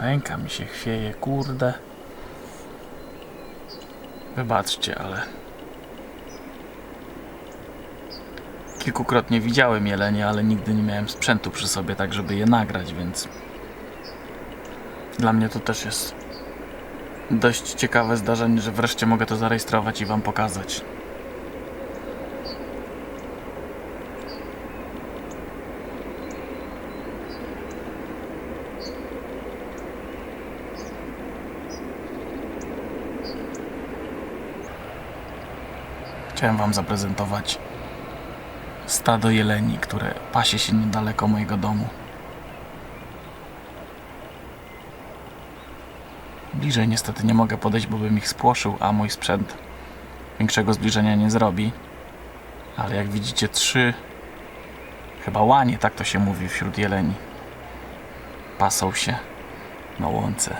Ręka mi się chwieje, kurde. Wybaczcie, ale... Kilkukrotnie widziałem jelenie, ale nigdy nie miałem sprzętu przy sobie, tak żeby je nagrać, więc... Dla mnie to też jest dość ciekawe zdarzenie, że wreszcie mogę to zarejestrować i wam pokazać. Chciałem wam zaprezentować stado jeleni, które pasie się niedaleko mojego domu. Bliżej niestety nie mogę podejść, bo bym ich spłoszył, a mój sprzęt większego zbliżenia nie zrobi. Ale jak widzicie, trzy, chyba łanie, tak to się mówi wśród jeleni, pasą się na łące.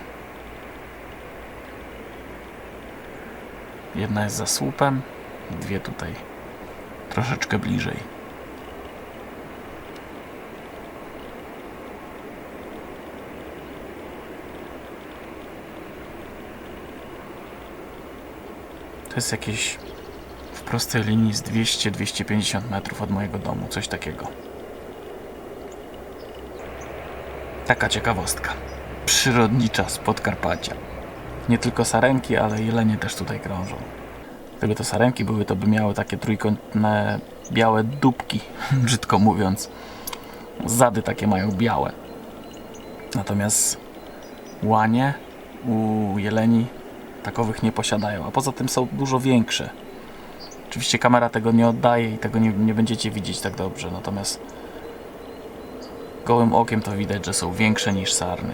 Jedna jest za słupem, dwie tutaj troszeczkę bliżej. To jest jakieś w prostej linii z 200-250 metrów od mojego domu, coś takiego. Taka ciekawostka. Przyrodnicza z Podkarpacia. Nie tylko sarenki, ale jelenie też tutaj krążą. Gdyby to sarenki były, to by miały takie trójkątne, białe dupki, brzydko mówiąc. Zady takie mają białe. Natomiast łanie u jeleni takowych nie posiadają, a poza tym są dużo większe. Oczywiście kamera tego nie oddaje i tego nie, nie będziecie widzieć tak dobrze, natomiast gołym okiem to widać, że są większe niż sarny.